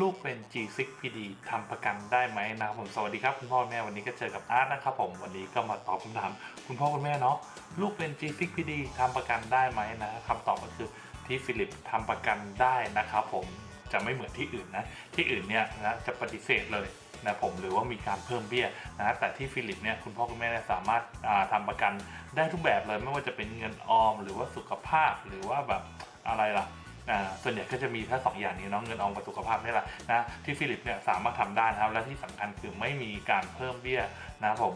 ลูกเป็น G6 PD ทำประกันได้ไหมนะครับผมสวัสดีครับคุณพ่อแม่วันนี้ก็เจอกับอาร์ตนะครับผมวันนี้ก็มาตอบคำถามคุณพ่อคุณแม่เนาะลูกเป็น G6 PD ทำประกันได้ไหมนะคำตอบก็คือที่ฟิลิปทำประกันได้นะครับผมจะไม่เหมือนที่อื่นนะที่อื่นเนี่ยนะจะปฏิเสธเลยนะผมหรือว่ามีการเพิ่มเบี้ยนะแต่ที่ฟิลิปเนี่ยคุณพ่อคุณแม่สามารถอ่าทำประกันได้ทุกแบบเลยไม่ว่าจะเป็นเงินออม หรือว่าสุขภาพหรือว่าแบบอะไรล่ะ ส่วนใหญ่ก็จะมีแค่สองอย่างนี้เนาะเงินออมกับสุขภาพนี่แหละนะที่ฟิลิปเนี่ยสามารถทำได้นะครับ และที่สำคัญคือไม่มีการเพิ่มเบี้ยนะครับผม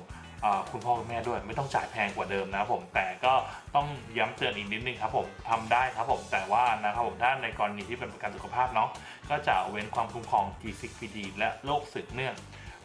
คุณพ่อคุณแม่ด้วยไม่ต้องจ่ายแพงกว่าเดิมนะครับผมแต่ก็ต้องย้ำเตือนอีกนิดนึงครับผมทำได้ครับผมแต่ว่านะครับผมถ้าในกรณีที่เป็นประกันสุขภาพเนาะก็จะเว้นความคุ้มครอง G6PD และโรคสืบเนื่อง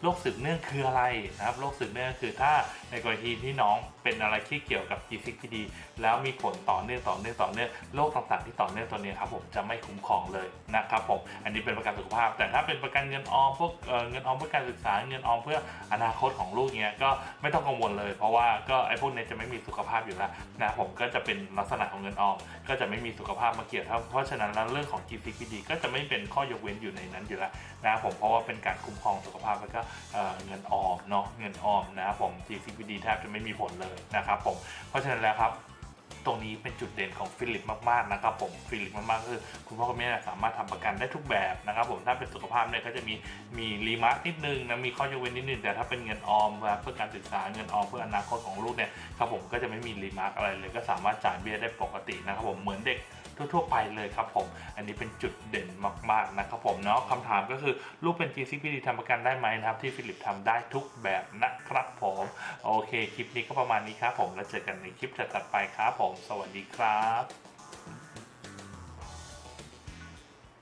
โรคสืบเนื่องคืออะไรนะครับโรคสืบเนื่องคือถ้าในกรณีที่น้องเป็นอะไรที่เกี่ยวกับ G6PD แล้วมีผลต่อเนื่องต่อเนื่องต่อเนื่องโรคต่างๆที่ต่อเนื่องตัวนี้ครับผมจะไม่คุ้มครองเลยนะครับผมอันนี้เป็นประกันสุขภาพ แต่ถ้าเป็นประกันเงินออมพวกเเงินออมเพื่อการศึกษาเงินออมเพื่ออนาคตของลูกเนี้ยก็ไม่ต้องกังวลเลย เพราะว่าก็ไอ้พวกนี้จะไม่มีสุขภาพอยู่แล้วนะผมก็จะเป็นลักษณะของเงินออมก็จะไม่มีสุขภาพมาเกี่ยวเพราะฉะนั้นเรื่องของ GCPD ก็จะไม่เป็นข้อยกเว้นอยู่ในนั้นอยู่แล้วนะผมเพราะว่าเป็นการคุ้มครองสุขภาพแล้วก็เงินออมเนาะเงินออมนะครับผม GCPD แทบจะไม่มีผลเลยนะครับผม เพราะฉะนั้นแล้วครับตรงนี้เป็นจุดเด่นของฟิลิปมากๆนะครับผมฟิลิปมากๆก็คือคุณพ่อคุณแม่สามารถทำประกันได้ทุกแบบนะครับผมถ้าเป็นสุขภาพเนี่ยก็จะมีมีรีมาร์กนิดนึงนะมีข้อยกเว้นนิดนึงแต่ถ้าเป็นเงินออมเพื่อการศึกษาเงินออมเพื่ออนาคตของลูกเนี่ยครับผมก็จะไม่มีรีมาร์กอะไรเลยก็สามารถจ่ายเบี้ยได้ปกตินะครับผมเหมือนเด็ก ทั่วๆไปเลยครับผม อันนี้เป็นจุดเด่นมากๆนะครับผมเนาะคำถามก็คือลูกเป็น GCPD ทำประกันได้ไหมนะครับ ที่ฟิลิปทำได้ทุกแบบนะครับผม โอเค คลิปนี้ก็ประมาณนี้ครับผม แล้วเจอกันในคลิปถัดๆไปครับผม สวัสดีครับ